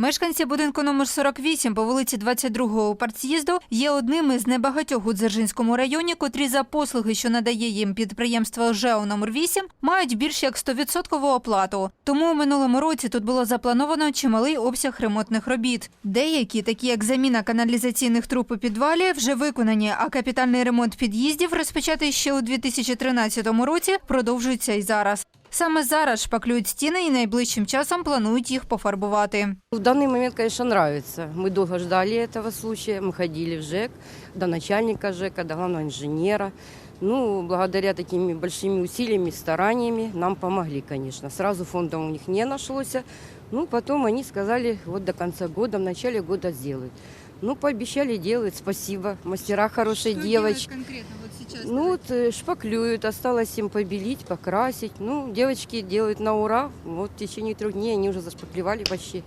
Мешканці будинку номер 48 по вулиці 22-го партз'їзду є одним із небагатьох у Дзержинському районі, котрі за послуги, що надає їм підприємство ЖЕО номер 8, мають більш як 100% оплату. Тому у минулому році тут було заплановано чималий обсяг ремонтних робіт. Деякі, такі як заміна каналізаційних труб у підвалі, вже виконані, а капітальний ремонт під'їздів, розпочатий ще у 2013 році, продовжується і зараз. Саме зараз шпаклюють стіни і найближчим часом планують їх пофарбувати. В данный момент, конечно, нравится. Мы долго ждали этого случая. Мы ходили в ЖЭК, до начальника ЖЭКа, до главного инженера. Ну, благодаря такими большими усилиями, стараниями нам помогли, конечно. Сразу фонда у них не нашлось. Ну, потом они сказали, вот до конца года, в начале года сделают. Ну, пообещали делать, спасибо. Мастера хорошие девочки. конкретно вот Сейчас? Ну, вот э, шпаклюют, осталось им побелить, покрасить. Ну, девочки делают на ура. Вот в течение трех дней они уже зашпаклевали почти.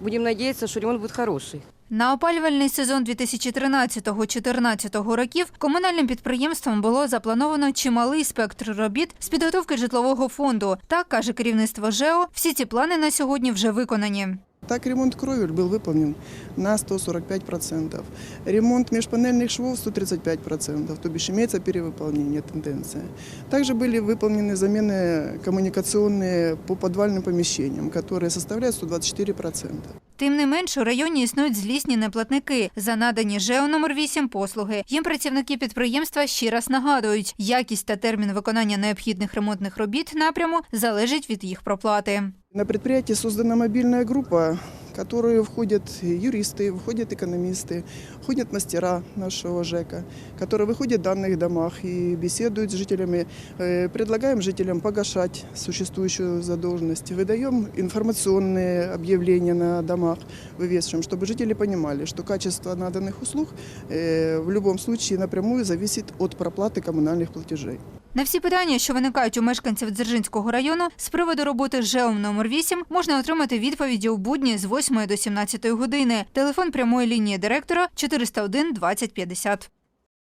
Будем надеяться, что ремонт будет хороший. На опалювальний сезон 2013-2014 років комунальним підприємством було заплановано чималий спектр робіт з підготовки житлового фонду. Так каже керівництво ЖЕО. Всі ці плани на сьогодні вже виконані. Так, ремонт кровель был выполнен на 145%. Ремонт межпанельных швов 135%, то бишь имеется перевыполнение, тенденция. Также были выполнены замены коммуникационные по подвальным помещениям, которые составляют 124%. Тим не менш, у районі існують злісні неплатники за надані ЖЕО номер 8 послуги. Їм працівники підприємства ще раз нагадують, якість та термін виконання необхідних ремонтних робіт напряму залежить від їх проплати. На предприятии создана мобильная группа, в которую входят юристы, входят экономисты, входят мастера нашего ЖЭКа, которые выходят в данных домах и беседуют с жителями. Э, Предлагаем жителям погашать существующую задолженность. Выдаем информационные объявления на домах, вывешиваем, чтобы жители понимали, что качество наданных услуг э, в любом случае напрямую зависит от проплаты коммунальных платежей. На всі питання, що виникають у мешканців Дзержинського району з приводу роботи ЖЕО номер 8, можна отримати відповіді у будні з 8 до 17 години. Телефон прямої лінії директора 401 2050.